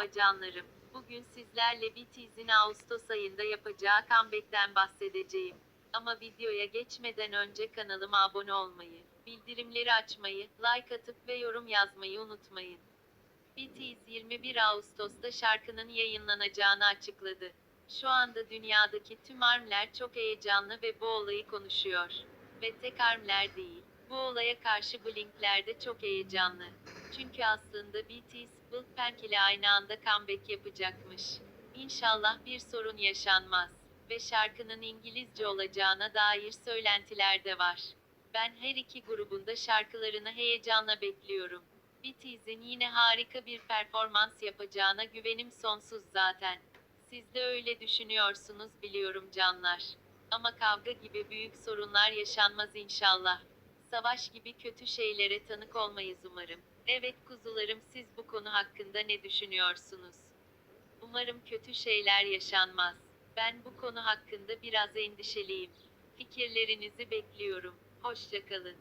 Merhaba canlarım. Bugün sizlerle BTS'in Ağustos ayında yapacağı comeback'ten bahsedeceğim. Ama videoya geçmeden önce kanalıma abone olmayı, bildirimleri açmayı, like atıp ve yorum yazmayı unutmayın. BTS 21 Ağustos'ta şarkının yayınlanacağını açıkladı. Şu anda dünyadaki tüm armler çok heyecanlı ve bu olayı konuşuyor. Ve tek armler değil, bu olaya karşı Blink'ler de çok heyecanlı. Çünkü aslında BTS, Blackpink ile aynı anda comeback yapacakmış. İnşallah bir sorun yaşanmaz. Ve şarkının İngilizce olacağına dair söylentiler de var. Ben her iki grubun da şarkılarını heyecanla bekliyorum. BTS'in yine harika bir performans yapacağına güvenim sonsuz zaten. Siz de öyle düşünüyorsunuz biliyorum canlar. Ama kavga gibi büyük sorunlar yaşanmaz inşallah. Savaş gibi kötü şeylere tanık olmayız umarım. Evet kuzularım siz bu konu hakkında ne düşünüyorsunuz? Umarım kötü şeyler yaşanmaz. Ben bu konu hakkında biraz endişeliyim. Fikirlerinizi bekliyorum. Hoşçakalın.